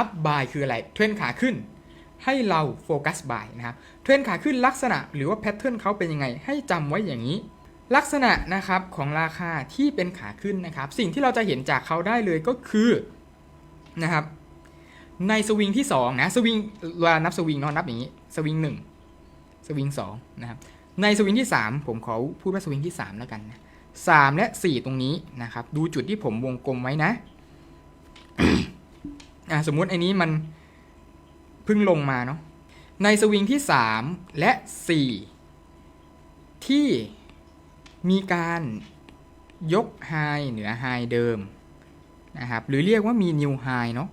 up buy คืออะไรเทรนขาขึ้น ให้เราโฟกัส buy นะครับเทรนขาขึ้นลักษณะหรือว่าแพทเทิร์นเขาเป็นยังไง ให้จำไว้อย่างนี้ ลักษณะนะครับของราคาที่เป็นขาขึ้นนะครับ สิ่งที่เราจะเห็นจากเขาได้เลยก็คือนะครับในสวิงที่2นะสวิงเวลานับสวิงเนาะนับอย่างนี้สวิง1สวิง2นะครับในสวิงที่ 3 ผมขอพูดว่าสวิงที่ 3 แล้วกันนะ3และ 4 ตรงนี้นะครับดูจุดที่ผมวงกลมไว้นะ อะสมมุติไอ้นี้มันเพิ่งลงมาเนาะในสวิงที่ 3 และ 4 ที่มีการยกไฮเหนือไฮเดิมนะครับหรือเรียกว่ามีนิวไฮเนาะ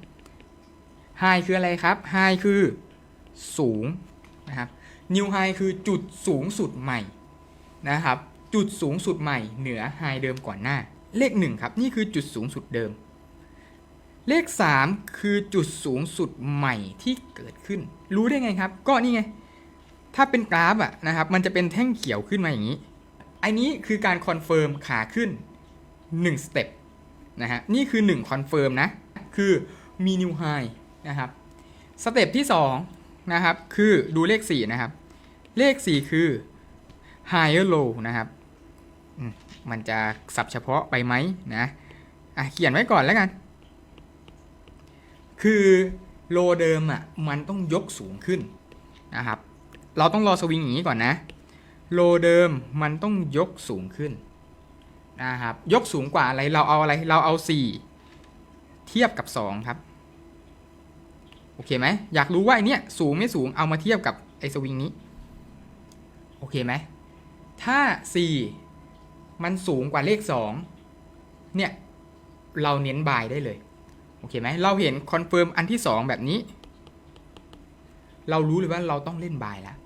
ไฮคืออะไรครับไฮคือสูงนะครับนิวไฮคือจุดสูงสุดใหม่นะครับจุดสูงสุดใหม่เหนือไฮเดิมก่อนหน้า เลข1ครับ นี่คือจุดสูงสุดเดิม เลข 3 คือจุดสูงสุดใหม่ที่เกิดขึ้น รู้ได้ไงครับ ก็นี่ไง ถ้าเป็นกราฟอะนะครับ มันจะเป็นแท่งเขียวขึ้นมาอย่างนี้ อันนี้คือการคอนเฟิร์มขาขึ้น1สเต็ปนะฮะ นี่คือ1คอนเฟิร์มนะ คือมีนิวไฮนะครับ สเต็ปที่2นะครับ คือดูเลข 4 นะครับ เลข 4 คือ higher low นะครับมมันจะสับเฉพาะไปไหมนะ อะ เขียนไว้ก่อนแล้วกัน คือโลเดิมอะมันต้องยกสูงขึ้นนะครับ เราต้องรอสวิงอย่างนี้ก่อนนะ โลเดิมมันต้องยกสูงขึ้นนะครับยกสูงกว่าอะไรเราเอาอะไรเราเอา 4 เทียบกับ 2 ครับ โอเคไหมอยากรู้ว่าไอเนี้ยสูงไม่สูงเอามาเทียบกับไอสวิงนี้ โอเคไหมถ้า 4 มันสูงกว่าเลข 2 เนี่ย เราเน้นบายได้เลย อเคไหมเราเห็นคอนเฟิร์มอันที่ 2 แบบนี้ เรารู้เลยว่าเราต้องเล่นบายแล้ว